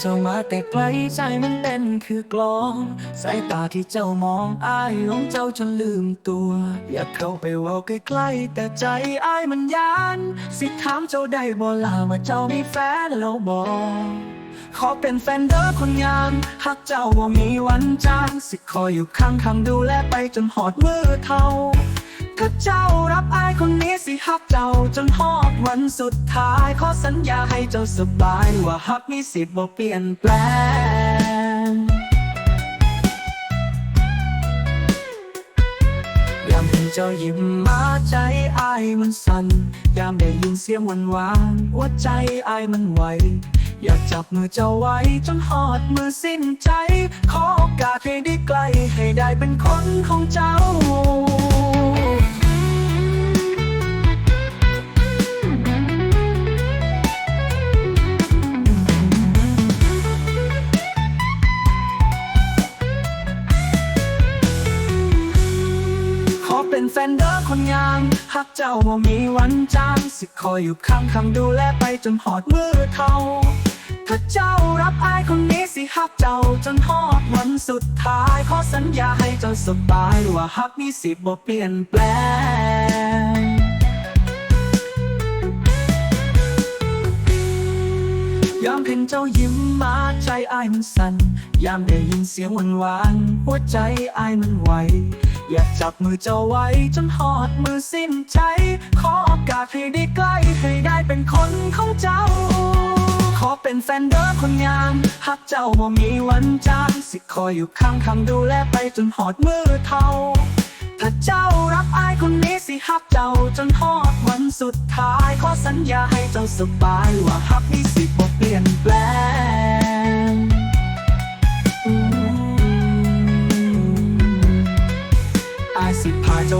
เจ้ามาแต่ไกลใจมันเต้นคือกลอง สายตาที่เจ้ามองอายหลงเจ้าจนลืมตัว อยากเข้าไปเว่าใกล้ๆแต่ใจอายมันยาน สิถามเจ้าได้บ่ลาว่าเจ้ามีแฟนแล้วบ่ขอเป็นแฟนเด้อคนงามหักเจ้าว่ามีวันจางสิคอยอยู่ข้างคำดูแลไปจนหอดมือเท้า เจ้ารับอายคนนี้สิหักเจ้าจนหอดวันสุดท้าย ขอสัญญาให้เจ้าสบาย ว่าหักมีสิทธิ์บ่เปลี่ยนแปลงยามเห็นเจ้ายิ้มมาใจอายมันสั่นยามได้ยินเสียงหวานหวานๆหัวใจอายมันไหวอยากจับมือเจ้าไว้จนหอดมือสิ้นใจ ขอโอกาสให้ได้ใกล้ให้ได้เป็นคนของเจ้า เป็นแฟนเด้อคนงามหักเจ้าว่ามีวันจางสิคอยอยู่ข้างคำดูแลไปจนหอดมือเทาถ้าเจ้ารับอายคนนี้สิหักเจ้าจนหอดวันสุดท้าย ขอสัญญาให้เจ้าสบายว่าหักมีสิบบ่เปลี่ยนแปลงยามเห็นเจ้ายิ้มมาใจอายมันสั่นยามได้ยินเสียงหวานหวานหัวใจอายมันไหว อยากจับมือเจ้าไว้ จนหอดมือสิ้นใจ ขอโอกาสให้ได้ใกล้ให้ได้เป็นคนของเจ้า ขอเป็นแฟนเด้อคนงามหักเจ้าบ่มีวันจางสิคอยอยู่ข้างคำดูแลไปจนหอดมือเท่าถ้าเจ้ารักอายคนนี้สิฮับเจ้าจนหอดวันสุดท้าย ขอสัญญาให้เจ้าสบายว่าฮับมีสิบบ่เปลี่ยนแปลง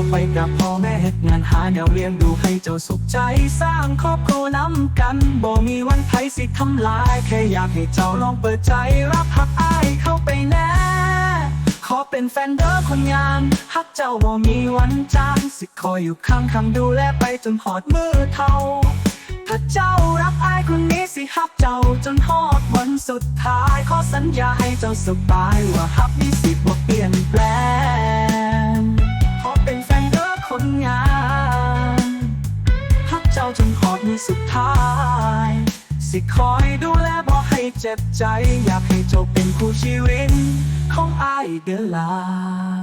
ไปกับพ่อแม่เฮ็ดงานหาแนวเลี้ยงดูให้เจ้าสุขใจ สร้างครอบครัวน้ำกันบ่มีวันไผสิทำลาย แค่อยากให้เจ้าลองเปิดใจรับฮักอายเข้าไปแน่ขอเป็นแฟนเด้อคนงามฮักเจ้าบ่มีวันจางสิคอยอยู่ข้างคำดูแลไปจนหอดมือเท่าถ้าเจ้ารักอายคนนี้สิฮักเจ้าจนหอดวันสุดท้าย ขอสัญญาให้เจ้าสบายว่าฮักมีสิบ่เปลี่ยนแปลง ท้าย สิคอยดูแลบอกให้เจ็บใจ อยากให้เจ้าเป็นคู่ชีวิตของอายเด้อลา